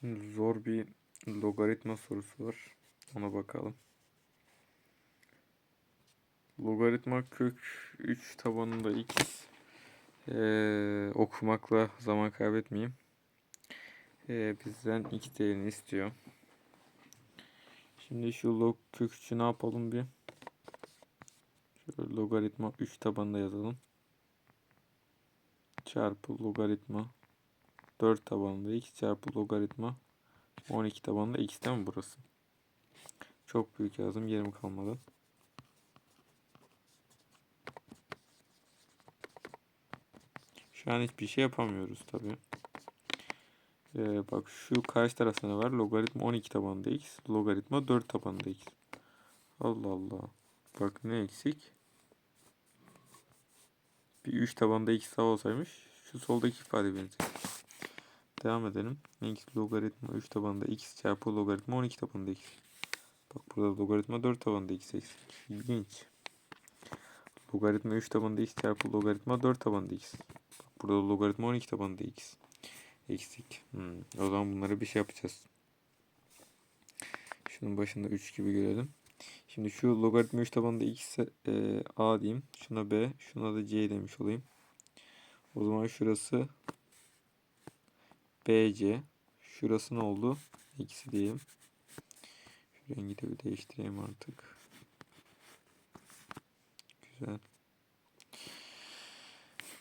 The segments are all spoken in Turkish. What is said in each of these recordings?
Şimdi zor bir logaritma sorusu var. Ona bakalım. Logaritma kök 3 tabanında x. Ee, okumakla zaman kaybetmeyeyim. Ee, bizden x değerini istiyor. Şimdi şu log kök 3'ü ne yapalım bir? Şöyle logaritma 3 tabanında yazalım. Çarpı logaritma 4 tabanında x çarpı logaritma 12 tabanında x değil mi burası? Çok büyük yazdım yerim kalmadı. Şu an hiçbir şey yapamıyoruz tabi. Ee, bak şu karşı tarafta var? Logaritma 12 tabanında x. Logaritma 4 tabanında x. Allah Allah. Bak ne eksik? Bir 3 tabanında x daha olsaymış. Şu soldaki ifade benziyor. Devam edelim. x logaritma 3 tabanında x çarpı logaritma 12 tabanında x. Bak burada logaritma 4 tabanında x eksik. İlginç. Logaritma 3 tabanında x çarpı logaritma 4 tabanında x. Bak burada logaritma 12 tabanında x. Eksik. Hmm. O zaman bunları bir şey yapacağız. Şunun başında 3 gibi görelim. Şimdi şu logaritma 3 tabanında x e, a diyeyim. Şuna b, şuna da c demiş olayım. O zaman şurası BC. Şurası ne oldu? Eksi diyeyim. Şu rengi de bir değiştireyim artık. Güzel.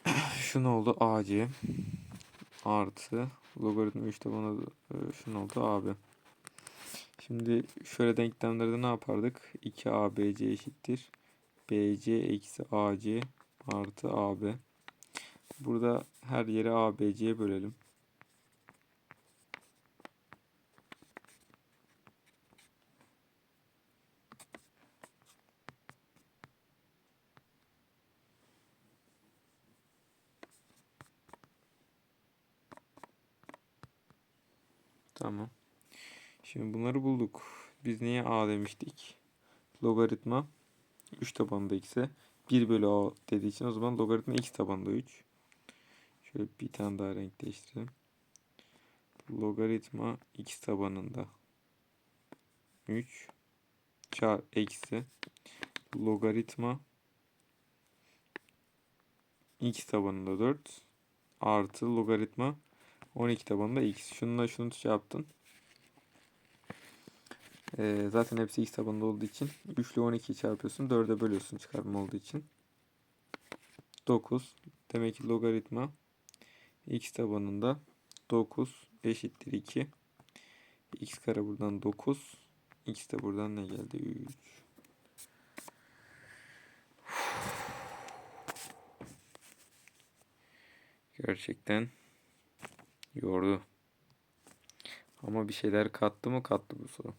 Şu ne oldu? AC. Artı. Logaritma 3 tabana şu ne oldu? AB. Şimdi şöyle denklemlerde ne yapardık? 2ABC eşittir. BC eksi AC artı AB. Burada her yeri ABC'ye bölelim. Tamam. Şimdi bunları bulduk. Biz niye a demiştik? Logaritma 3 tabanında x'e 1 bölü a dediği için o zaman logaritma x tabanında 3. Şöyle bir tane daha renk değiştirelim. Logaritma x tabanında 3 çar eksi logaritma x tabanında 4 artı logaritma 12 tabanında x. Şununla şunu şey yaptın. Ee, zaten hepsi x tabanında olduğu için 3 ile 12'yi çarpıyorsun. 4'e bölüyorsun çıkarma olduğu için. 9. Demek ki logaritma x tabanında 9 eşittir 2. x kare buradan 9. x de buradan ne geldi? 3. Gerçekten yordu. Ama bir şeyler kattı mı kattı bu soru.